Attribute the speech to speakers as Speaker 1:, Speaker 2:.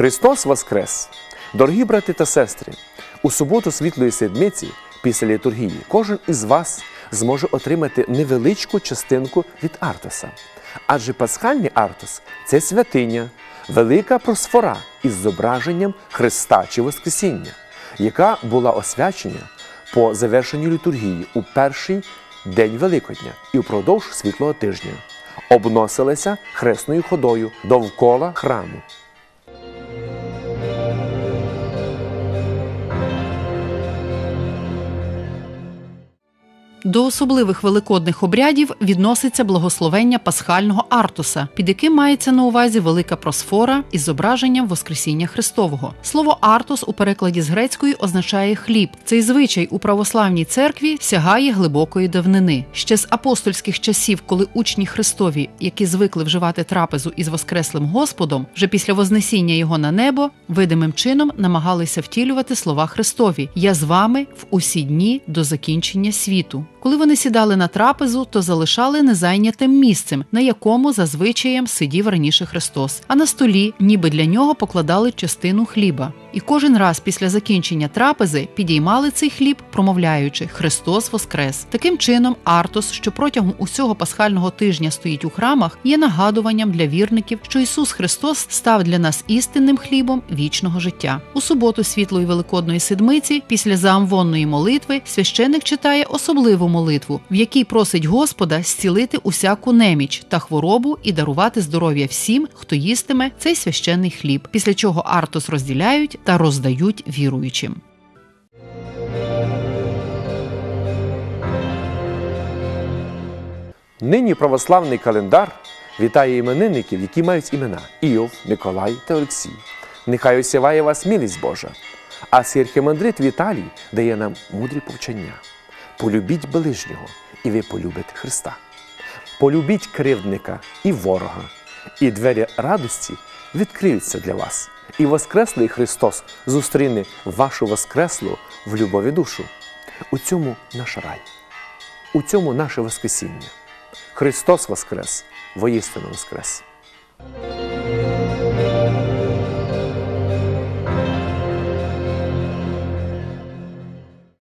Speaker 1: Христос Воскрес! Дорогі брати та сестри! У суботу Світлої Седмиці після літургії кожен із вас зможе отримати невеличку частинку від Артоса. Адже пасхальний Артос це святиня, велика просфора із зображенням Христа чи Воскресіння, яка була освячена по завершенню літургії у перший день Великодня і впродовж світлого тижня. Обносилася хресною ходою довкола храму.
Speaker 2: До особливих великодних обрядів відноситься благословення пасхального Артуса, під яким мається на увазі велика просфора із зображенням Воскресіння Христового. Слово Артус у перекладі з грецької означає хліб. Цей звичай у православній церкві сягає глибокої давнини. Ще з апостольських часів, коли учні Христові, які звикли вживати трапезу із Воскреслим Господом, вже після вознесіння його на небо, видимим чином намагалися втілювати слова Христові: Я з вами в усі дні до закінчення світу. Коли вони сідали на трапезу, то залишали незайнятим місцем, на якому за звичаєм сидів раніше Христос, а на столі, ніби для нього, покладали частину хліба. І кожен раз після закінчення трапези підіймали цей хліб, промовляючи Христос Воскрес. Таким чином, Артос, що протягом усього пасхального тижня стоїть у храмах, є нагадуванням для вірників, що Ісус Христос став для нас істинним хлібом вічного життя. У суботу світлої великодної седмиці, після заамвонної молитви, священик читає особливу молитву, в якій просить Господа зцілити усяку неміч та хворобу і дарувати здоров'я всім, хто їстиме цей священний хліб. Після чого Артос розділяють та роздають віруючим.
Speaker 1: Нині православний календар вітає іменинників, які мають імена Іов, Миколай та Олексій. Нехай осяває вас милість Божа. А сірхимандрит Віталій дає нам мудрі повчання. Полюбіть ближнього, і ви полюбите Христа. Полюбіть кривдника і ворога, і двері радості відкриються для вас. І Воскреслий Христос зустріне вашу Воскреслу в любові душу. У цьому наш рай, у цьому наше Воскресіння. Христос Воскрес, воістину Воскрес!